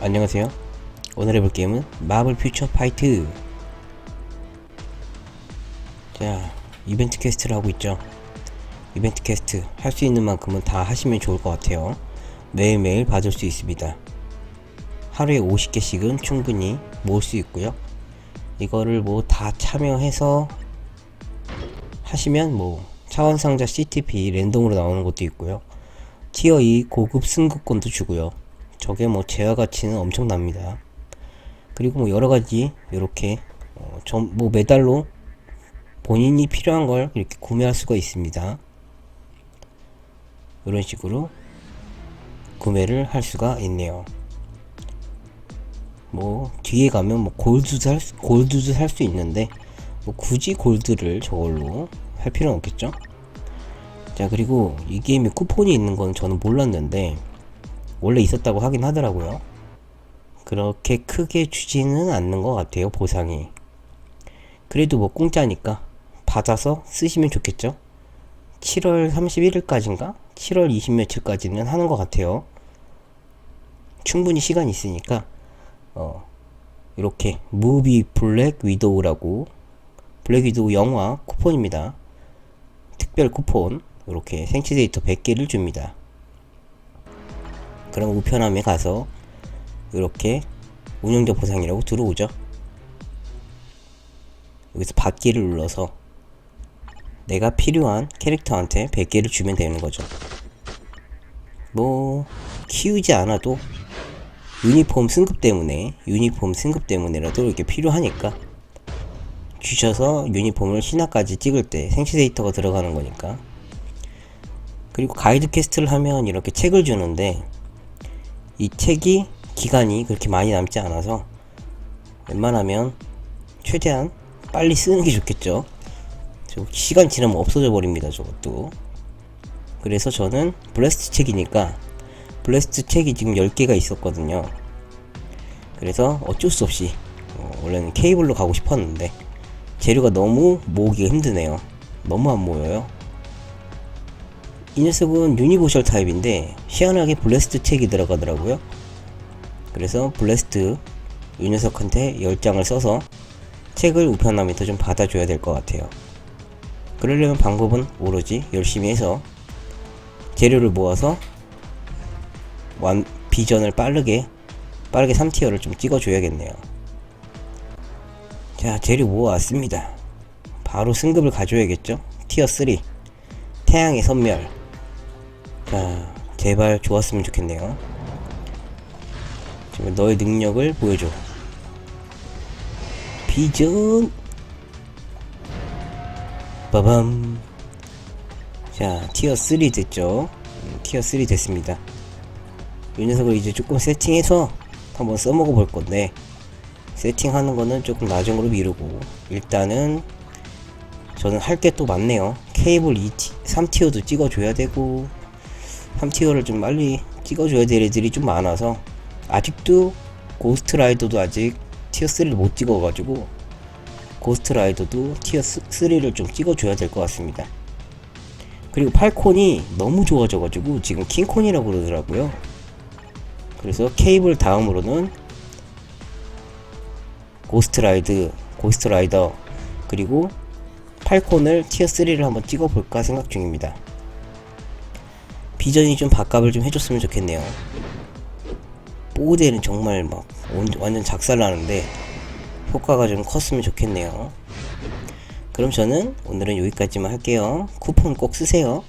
안녕하세요. 오늘 해볼 게임은 마블 퓨처 파이트. 자, 이벤트 퀘스트를 하고 있죠. 이벤트 퀘스트 할 수 있는 만큼은 다 하시면 좋을 것 같아요. 매일매일 받을 수 있습니다. 하루에 50개씩은 충분히 모을 수 있고요. 이거를 뭐 다 참여해서 하시면 뭐 차원상자 CTP 랜덤으로 나오는 것도 있고요. 티어 2 고급 승급권도 주고요. 저게 뭐 제어 가치는 엄청납니다. 그리고 뭐 여러 가지 이렇게 어, 전뭐 메달로 본인이 필요한 걸 이렇게 구매할 수가 있습니다. 이런 식으로 구매를 할 수가 있네요. 뭐 뒤에 가면 뭐 골드도 살 수, 골드도 살 수 있는데 뭐 굳이 골드를 저걸로 할 필요는 없겠죠? 자 그리고 이 게임에 쿠폰이 있는 건 저는 몰랐는데 원래 있었다고 하긴 하더라고요. 그렇게 크게 주지는 않는 것 같아요, 보상이. 그래도 뭐 공짜니까 받아서 쓰시면 좋겠죠? 7월 31일까지인가? 7월 20 며칠까지는 하는 것 같아요. 충분히 시간 있으니까, 어, 이렇게, 무비 블랙 위도우라고, 블랙 위도우 영화 쿠폰입니다. 특별 쿠폰, 이렇게 생체 데이터 100개를 줍니다. 그럼 우편함에 가서 이렇게 운영자 보상이라고 들어오죠. 여기서 받기를 눌러서 내가 필요한 캐릭터한테 100개를 주면 되는 거죠. 뭐 키우지 않아도 유니폼 승급 때문에 유니폼 승급 때문에라도 이렇게 필요하니까 주셔서 유니폼을 신화까지 찍을 때 생체 데이터가 들어가는 거니까 그리고 가이드 퀘스트를 하면 이렇게 책을 주는데 이 책이 기간이 그렇게 많이 남지 않아서 웬만하면 최대한 빨리 쓰는 게 좋겠죠. 저 시간 지나면 없어져 버립니다, 저것도. 그래서 저는 블레스트 책이니까 블레스트 책이 지금 10개가 있었거든요. 그래서 어쩔 수 없이 어, 원래는 케이블로 가고 싶었는데 재료가 너무 모으기가 힘드네요. 너무 안 모여요. 이 녀석은 유니버셜 타입인데 희한하게 블레스트 책이 들어가더라고요. 그래서 블레스트 이 녀석한테 10장을 써서 책을 우편함에서 좀 받아줘야 될 것 같아요. 그러려면 방법은 오로지 열심히 해서 재료를 모아서 완 비전을 빠르게 빠르게 3티어를 좀 찍어줘야겠네요. 자 재료 모아왔습니다. 바로 승급을 가져야겠죠? 티어 3 태양의 선멸 자 제발 좋았으면 좋겠네요. 지금 너의 능력을 보여줘. 비전. 빠밤. 자, 티어 3 됐죠? 음, 티어 3 됐습니다. 이 녀석을 이제 조금 세팅해서 한번 써먹어 볼 건데, 세팅하는 거는 조금 나중으로 미루고, 일단은, 저는 할 게 또 많네요. 케이블 2티, 3티어도 찍어줘야 되고, 3티어를 좀 빨리 찍어줘야 될 애들이 좀 많아서, 아직도 고스트 라이더도 아직 티어 3를 못 찍어가지고 고스트 라이더도 티어 3를 좀 찍어줘야 될 것 같습니다. 그리고 팔콘이 너무 좋아져가지고 지금 킹콘이라고 그러더라고요. 그래서 케이블 다음으로는 고스트 라이드, 고스트 라이더 그리고 팔콘을 티어 3를 한번 찍어볼까 생각 중입니다. 비전이 좀 밥값을 좀 해줬으면 좋겠네요. 뽀대는 정말 막 완전 작살나는데 효과가 좀 컸으면 좋겠네요. 그럼 저는 오늘은 여기까지만 할게요. 쿠폰 꼭 쓰세요.